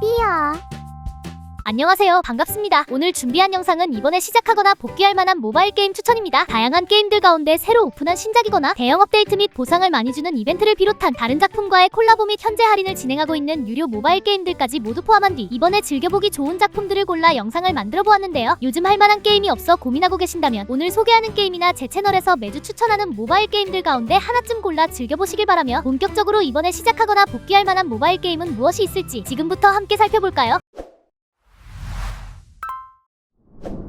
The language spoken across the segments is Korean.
삐야. 안녕하세요. 반갑습니다. 오늘 준비한 영상은 이번에 시작하거나 복귀할 만한 모바일 게임 추천입니다. 다양한 게임들 가운데 새로 오픈한 신작이거나 대형 업데이트 및 보상을 많이 주는 이벤트를 비롯한 다른 작품과의 콜라보 및 현재 할인을 진행하고 있는 유료 모바일 게임들까지 모두 포함한 뒤 이번에 즐겨보기 좋은 작품들을 골라 영상을 만들어 보았는데요. 요즘 할 만한 게임이 없어 고민하고 계신다면 오늘 소개하는 게임이나 제 채널에서 매주 추천하는 모바일 게임들 가운데 하나쯤 골라 즐겨보시길 바라며 본격적으로 이번에 시작하거나 복귀할 만한 모바일 게임은 무엇이 있을지 지금부터 함께 살펴볼까요?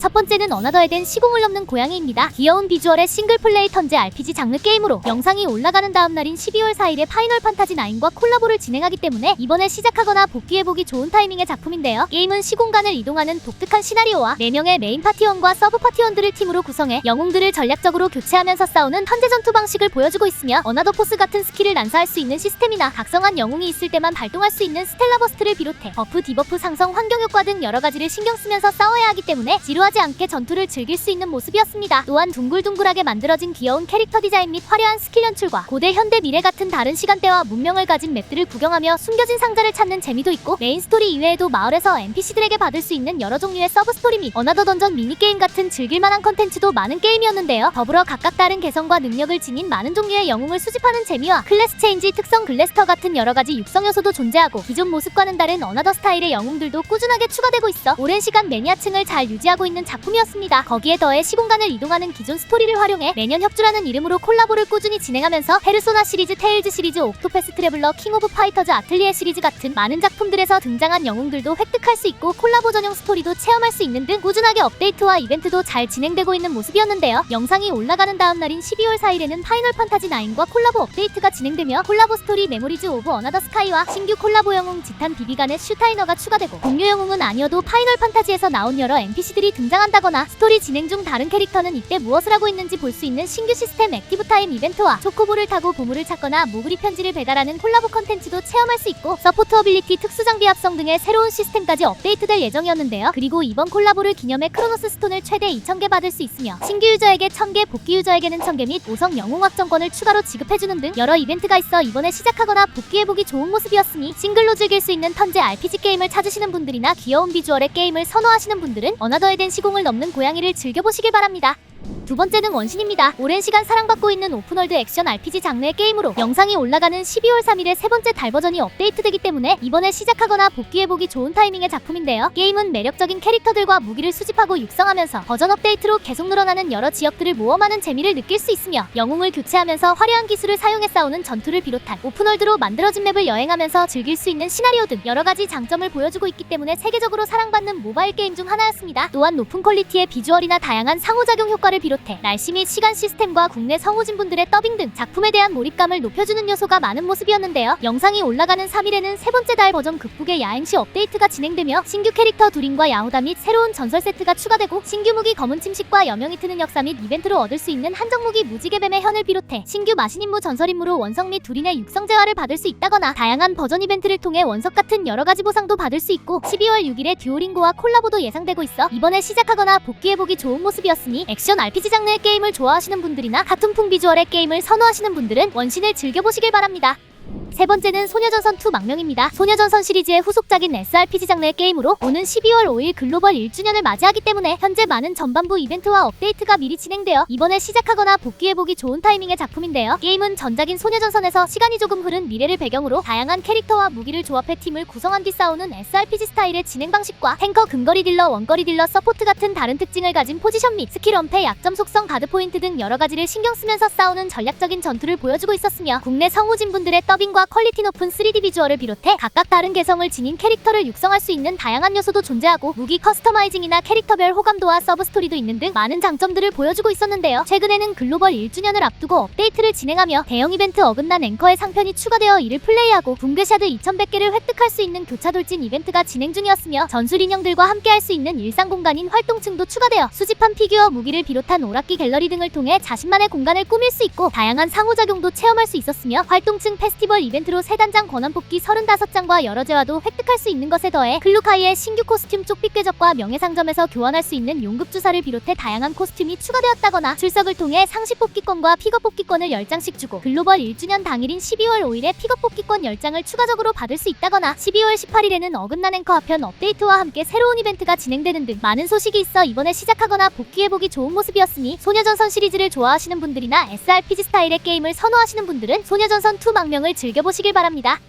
첫 번째는 어나더에 된 시공을 넘는 고양이입니다. 귀여운 비주얼의 싱글플레이 턴제 RPG 장르 게임으로 영상이 올라가는 다음 날인 12월 4일에 파이널 판타지 9과 콜라보를 진행하기 때문에 이번에 시작하거나 복귀해보기 좋은 타이밍의 작품인데요. 게임은 시공간을 이동하는 독특한 시나리오와 4명의 메인 파티원과 서브 파티원들을 팀으로 구성해 영웅들을 전략적으로 교체하면서 싸우는 턴제 전투 방식을 보여주고 있으며 어나더 포스 같은 스킬을 난사할 수 있는 시스템이나 각성한 영웅이 있을 때만 발동할 수 있는 스텔라 버스트를 비롯해 버프, 디버프, 상성, 환경 효과 등 여러 가지를 신경 쓰면서 싸워야 하기 때문에 지루하지 않게 전투를 즐길 수 있는 모습이었습니다. 또한 둥글둥글하게 만들어진 귀여운 캐릭터 디자인 및 화려한 스킬 연출과 고대, 현대, 미래 같은 다른 시간대와 문명을 가진 맵들을 구경하며 숨겨진 상자를 찾는 재미도 있고 메인 스토리 이외에도 마을에서 NPC들에게 받을 수 있는 여러 종류의 서브 스토리 및 어나더 던전 미니게임 같은 즐길만한 컨텐츠도 많은 게임이었는데요. 더불어 각각 다른 개성과 능력을 지닌 많은 종류의 영웅을 수집하는 재미와 클래스 체인지, 특성 글래스터 같은 여러 가지 육성 요소도 존재하고 기존 모습과는 다른 어나더 스타일의 영웅들도 꾸준하게 추가되고 있어 오랜 시간 매니아층을 잘 유지하고 있는 작품이었습니다. 거기에 더해 시공간을 이동하는 기존 스토리를 활용해 매년 협주라는 이름으로 콜라보를 꾸준히 진행하면서 페르소나 시리즈, 테일즈 시리즈, 옥토패스 트래블러, 킹 오브 파이터즈 아틀리에 시리즈 같은 많은 작품들에서 등장한 영웅들도 획득할 수 있고 콜라보 전용 스토리도 체험할 수 있는 등 꾸준하게 업데이트와 이벤트도 잘 진행되고 있는 모습이었는데요. 영상이 올라가는 다음 날인 12월 4일에는 파이널 판타지 9과 콜라보 업데이트가 진행되며 콜라보 스토리 메모리즈 오브 어나더 스카이와 신규 콜라보 영웅 지탄 비비간의 슈타이너가 추가되고 동료 영웅은 아니어도 파이널 판타지에서 나온 여러 NPC들이 등장 한다거나 스토리 진행 중 다른 캐릭터는 이때 무엇을 하고 있는지 볼 수 있는 신규 시스템 액티브 타임 이벤트와 초코볼을 타고 보물을 찾거나 모그리 편지를 배달하는 콜라보 컨텐츠도 체험할 수 있고 서포트 어빌리티 특수 장비 합성 등의 새로운 시스템까지 업데이트될 예정이었는데요. 그리고 이번 콜라보를 기념해 크로노스 스톤을 최대 2,000개 받을 수 있으며 신규 유저에게 1,000개, 복귀 유저에게는 1,000개 및 5성 영웅 확정권을 추가로 지급해주는 등 여러 이벤트가 있어 이번에 시작하거나 복귀해보기 좋은 모습이었으니 싱글로 즐길 수 있는 턴제 RPG 게임을 찾으시는 분들이나 귀여운 비주얼의 게임을 선호하시는 분들은 어나더에 된 시공을 넘는 고양이를 즐겨보시길 바랍니다. 두 번째는 원신입니다. 오랜 시간 사랑받고 있는 오픈월드 액션 RPG 장르의 게임으로 영상이 올라가는 12월 3일에 세 번째 달 버전이 업데이트되기 때문에 이번에 시작하거나 복귀해보기 좋은 타이밍의 작품인데요. 게임은 매력적인 캐릭터들과 무기를 수집하고 육성하면서 버전 업데이트로 계속 늘어나는 여러 지역들을 모험하는 재미를 느낄 수 있으며 영웅을 교체하면서 화려한 기술을 사용해 싸우는 전투를 비롯한 오픈월드로 만들어진 맵을 여행하면서 즐길 수 있는 시나리오 등 여러 가지 장점을 보여주고 있기 때문에 세계적으로 사랑받는 모바일 게임 중 하나였습니다. 또한 높은 퀄리티의 비주얼이나 다양한 상호작용 효과를 비롯해 날씨 및 시간 시스템과 국내 성우진분들의 더빙 등 작품에 대한 몰입감을 높여주는 요소가 많은 모습이었는데요. 영상이 올라가는 3일에는 세 번째 달 버전 극북의 야행시 업데이트가 진행되며 신규 캐릭터 두린과 야호다 및 새로운 전설 세트가 추가되고 신규 무기 검은 침식과 여명이 트는 역사 및 이벤트로 얻을 수 있는 한정 무기 무지개뱀의 현을 비롯해 신규 마신 임무 전설 임무로 원석 및 두린의 육성 재화를 받을 수 있다거나 다양한 버전 이벤트를 통해 원석 같은 여러 가지 보상도 받을 수 있고 12월 6일에 듀오링고와 콜라보도 예상되고 있어 이번에 시작하거나 복귀해보기 좋은 모습이었으니 액션 RPG 장르의 게임을 좋아하시는 분들이나 카툰풍 비주얼의 게임을 선호하시는 분들은 원신을 즐겨보시길 바랍니다. 세 번째는 소녀전선 2 망명입니다. 소녀전선 시리즈의 후속작인 SRPG 장르의 게임으로 오는 12월 5일 글로벌 1주년을 맞이하기 때문에 현재 많은 전반부 이벤트와 업데이트가 미리 진행되어 이번에 시작하거나 복귀해보기 좋은 타이밍의 작품인데요. 게임은 전작인 소녀전선에서 시간이 조금 흐른 미래를 배경으로 다양한 캐릭터와 무기를 조합해 팀을 구성한 뒤 싸우는 SRPG 스타일의 진행 방식과 탱커, 근거리 딜러, 원거리 딜러, 서포트 같은 다른 특징을 가진 포지션 및 스킬 엄폐, 약점 속성, 가드 포인트 등 여러 가지를 신경 쓰면서 싸우는 전략적인 전투를 보여주고 있었으며 국내 성우진분들의 더빙과 퀄리티 높은 3D 비주얼을 비롯해 각각 다른 개성을 지닌 캐릭터를 육성할 수 있는 다양한 요소도 존재하고 무기 커스터마이징이나 캐릭터별 호감도와 서브 스토리도 있는 등 많은 장점들을 보여주고 있었는데요. 최근에는 글로벌 1주년을 앞두고 업데이트를 진행하며 대형 이벤트 어긋난 앵커의 상편이 추가되어 이를 플레이하고 붕괴샤드 2100개를 획득할 수 있는 교차 돌진 이벤트가 진행 중이었으며 전술 인형들과 함께 할 수 있는 일상 공간인 활동층도 추가되어 수집한 피규어 무기를 비롯한 오락기 갤러리 등을 통해 자신만의 공간을 꾸밀 수 있고 다양한 상호작용도 체험할 수 있었으며 활동층 페스티벌 이벤트 이벤트로 세 단장 권한 뽑기 35장과 여러 재화도 획득할 수 있는 것에 더해 클루카이의 신규 코스튬 쪽빛 궤적과 명예상점에서 교환할 수 있는 용급 주사를 비롯해 다양한 코스튬이 추가되었다거나 출석을 통해 상시 뽑기권과 픽업 뽑기권을 10장씩 주고 글로벌 1주년 당일인 12월 5일에 픽업 뽑기권 10장을 추가적으로 받을 수 있다거나 12월 18일에는 어긋난 앵커 하편 업데이트와 함께 새로운 이벤트가 진행되는 등 많은 소식이 있어 이번에 시작하거나 복귀해보기 좋은 모습이었으니 소녀전선 시리즈를 좋아하시는 분들이나 SRPG 스타일의 게임을 선호하시는 분들은 소녀전선 2 망명을 즐겨 보시길 바랍니다.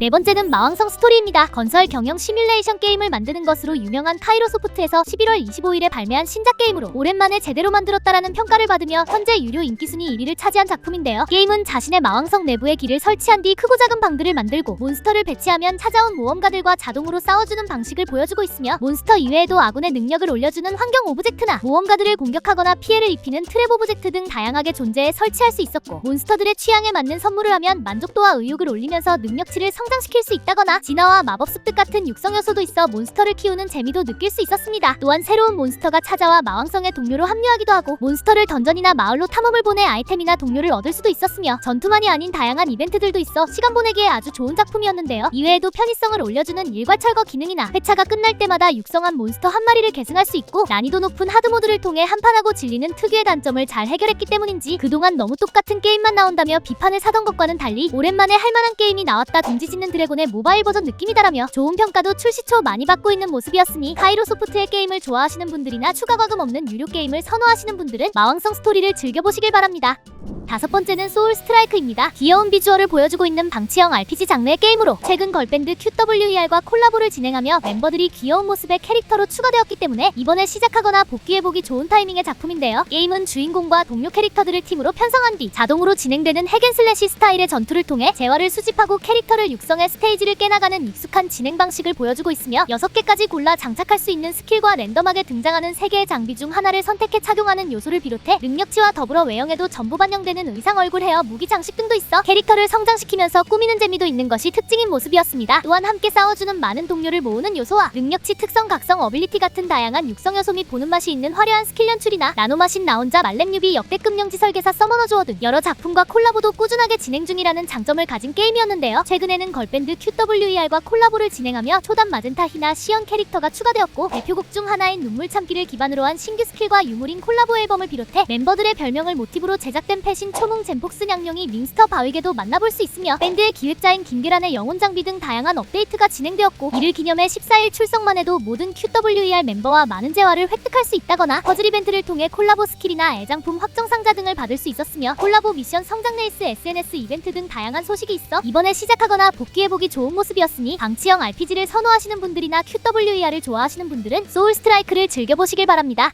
네 번째는 마왕성 스토리입니다. 건설 경영 시뮬레이션 게임을 만드는 것으로 유명한 카이로 소프트에서 11월 25일에 발매한 신작 게임으로 오랜만에 제대로 만들었다라는 평가를 받으며 현재 유료 인기 순위 1위를 차지한 작품인데요. 게임은 자신의 마왕성 내부에 길을 설치한 뒤 크고 작은 방들을 만들고 몬스터를 배치하면 찾아온 모험가들과 자동으로 싸워주는 방식을 보여주고 있으며 몬스터 이외에도 아군의 능력을 올려주는 환경 오브젝트나 모험가들을 공격하거나 피해를 입히는 트랩 오브젝트 등 다양하게 존재해 설치할 수 있었고 몬스터들의 취향에 맞는 선물을 하면 만족도와 의욕을 올리면서 능력치를 성장시킬 수 있다거나 진화와 마법 습득 같은 육성 요소도 있어 몬스터를 키우는 재미도 느낄 수 있었습니다. 또한 새로운 몬스터가 찾아와 마왕성의 동료로 합류하기도 하고 몬스터를 던전이나 마을로 탐험을 보내 아이템이나 동료를 얻을 수도 있었으며 전투만이 아닌 다양한 이벤트들도 있어 시간 보내기에 아주 좋은 작품이었는데요. 이외에도 편의성을 올려주는 일괄 철거 기능이나 회차가 끝날 때마다 육성한 몬스터 한 마리를 계승할 수 있고 난이도 높은 하드 모드를 통해 한판하고 질리는 특유의 단점을 잘 해결했기 때문인지 그동안 너무 똑같은 게임만 나온다며 비판을 사던 것과는 달리 오랜만에 할만한 게임이 나왔다 둥지 짓는 드래곤의 모바일 버전 느낌이다라며 좋은 평가도 출시 초 많이 받고 있는 모습이었으니 카이로 소프트의 게임을 좋아하시는 분들이나 추가 과금 없는 유료 게임을 선호하시는 분들은 마왕성 스토리를 즐겨보시길 바랍니다. 다섯 번째는 소울 스트라이크입니다. 귀여운 비주얼을 보여주고 있는 방치형 RPG 장르의 게임으로 최근 걸밴드 QWER과 콜라보를 진행하며 멤버들이 귀여운 모습의 캐릭터로 추가되었기 때문에 이번에 시작하거나 복귀해보기 좋은 타이밍의 작품인데요. 게임은 주인공과 동료 캐릭터들을 팀으로 편성한 뒤 자동으로 진행되는 핵앤슬래시 스타일의 전투를 통해 재화를 수집하고 캐릭터를 육성해 스테이지를 깨나가는 익숙한 진행 방식을 보여주고 있으며 6개까지 골라 장착할 수 있는 스킬과 랜덤하게 등장하는 3개의 장비 중 하나를 선택해 착용하는 요소를 비롯해 능력치와 더불어 외형에도 전부 반영되는 의상 얼굴 헤어 무기 장식 등도 있어 캐릭터를 성장시키면서 꾸미는 재미도 있는 것이 특징인 모습이었습니다. 또한 함께 싸워주는 많은 동료를 모으는 요소와 능력치 특성 각성 어빌리티 같은 다양한 육성 요소 및 보는 맛이 있는 화려한 스킬 연출이나 나노마신 나 혼자 말렙뉴비 역대급 영지 설계사 서머너 주어 등 여러 작품과 콜라보도 꾸준하게 진행 중이라는 장점을 가진 게임이었는데요. 최근 에는 걸밴드 QWER과 콜라보를 진행하며 초단 마젠타 히나 시연 캐릭터가 추가되었고 대표곡 중 하나인 눈물 참기를 기반으로 한 신규 스킬과 유물인 콜라보 앨범을 비롯해 멤버들의 별명을 모티브로 제작된 패신 초몽 젠폭스 냥룡이 밍스터 바위게도 만나볼 수 있으며 밴드의 기획자인 김계란의 영혼 장비 등 다양한 업데이트가 진행되었고 이를 기념해 14일 출석만 해도 모든 QWER 멤버와 많은 재화를 획득할 수 있다거나 퍼즐 이벤트를 통해 콜라보 스킬이나 애장품 확정 상자 등을 받을 수 있었으며 콜라보 미션 성장 레이스 SNS 이벤트 등 다양한 소식이 있어 이번에 시작하거 나 복귀해보기 좋은 모습이었으니 방치형 RPG를 선호하시는 분들이나 QWER을 좋아하시는 분들은 소울 스트라이크를 즐겨보시길 바랍니다.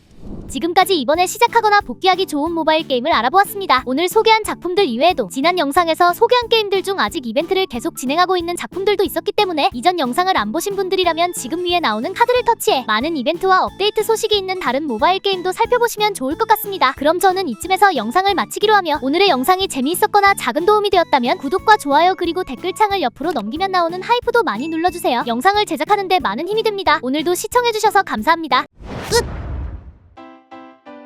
지금까지 이번에 시작하거나 복귀하기 좋은 모바일 게임을 알아보았습니다. 오늘 소개한 작품들 이외에도 지난 영상에서 소개한 게임들 중 아직 이벤트를 계속 진행하고 있는 작품들도 있었기 때문에 이전 영상을 안 보신 분들이라면 지금 위에 나오는 카드를 터치해 많은 이벤트와 업데이트 소식이 있는 다른 모바일 게임도 살펴보시면 좋을 것 같습니다. 그럼 저는 이쯤에서 영상을 마치기로 하며 오늘의 영상이 재미있었거나 작은 도움이 되었다면 구독과 좋아요 그리고 댓글창을 옆으로 넘기면 나오는 하이프도 많이 눌러주세요. 영상을 제작하는데 많은 힘이 됩니다. 오늘도 시청해주셔서 감사합니다.